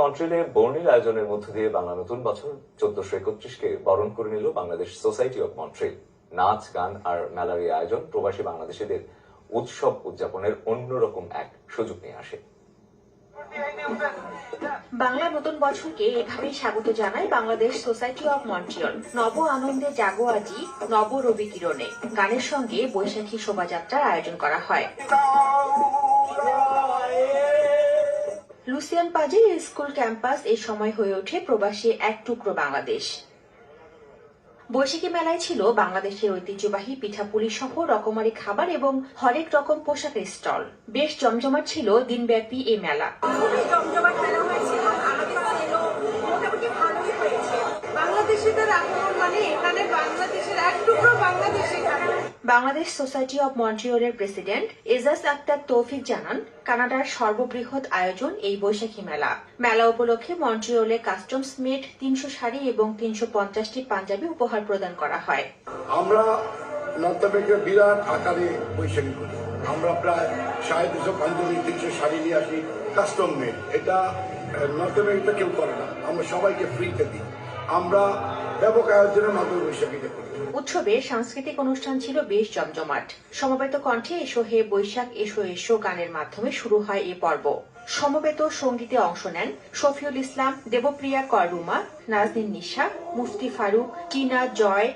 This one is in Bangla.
মন্ট্রিলে বর্ণিল আয়োজনের মধ্য দিয়ে বাংলা নতুন বছর চোদ্দশো একত্রিশকে বরণ করে নিল বাংলাদেশ সোসাইটি অব মন্ট্রিল নাচ, গান আর মেলার এই আয়োজন প্রবাসী বাংলাদেশিদের উৎসব উদযাপনের অন্যরকম এক সুযোগ নিয়ে আসে। বাংলা নতুন বছরকে এভাবেই স্বাগত জানায় বাংলাদেশ সোসাইটি অব মন্ট্রিয়ল নব আনন্দে জাগো আজি, নব রবি কিরণে। গানের সঙ্গে বৈশাখী শোভাযাত্রার আয়োজন করা হয়। লুসিয়ান পাজে স্কুল ক্যাম্পাস এই সময় হয়ে ওঠে প্রবাসী এক টুকরো বাংলাদেশ। বৈশাখী মেলায় ছিল বাংলাদেশের ঐতিহ্যবাহী পিঠাপুলি সহ রকমারি খাবার এবং হরেক রকম পোশাকের স্টল। বেশ জমজমাট ছিল দিনব্যাপী এই মেলা। জমজমাট মেলা বাংলাদেশ সোসাইটি অব মন্ট্রিয়লের প্রেসিডেন্ট এজাজ আক্তার তৌফিক জানান, কানাডার সর্ববৃহৎ আয়োজন এই বৈশাখী মেলা। মেলা উপলক্ষে মন্ট্রিয়লে কাস্টমস মেড তিনশো শাড়ি এবং তিনশো পঞ্চাশটি পাঞ্জাবি উপহার প্রদান করা হয়। আমরা নর্থ বিরাট আকারে বৈশাখী করি। আমরা প্রায় সাড়ে দুশো পাঞ্জাবি, তিনশো শাড়ি নিয়ে আসি কাস্টম মেড এটা নর্থ আমেরিকা কেউ করে না। আমরা সবাইকে ফ্রিতে দিই। আমরা ব্যাপক আয়োজনের মাধ্যমে বৈশাখীটা করি উৎসবের সাংস্কৃতিক অনুষ্ঠান ছিল বেশ জমজমাট। সমবেত কণ্ঠে এসো হে বৈশাখ, এসো এসো গানের মাধ্যমে শুরু হয় এ পর্ব। সমবেত সঙ্গীতে অংশ নেন শফিউল ইসলাম, দেবপ্রিয়া কররুমা নাজনীন নিশা, মুফতি ফারুক, টিনা জয়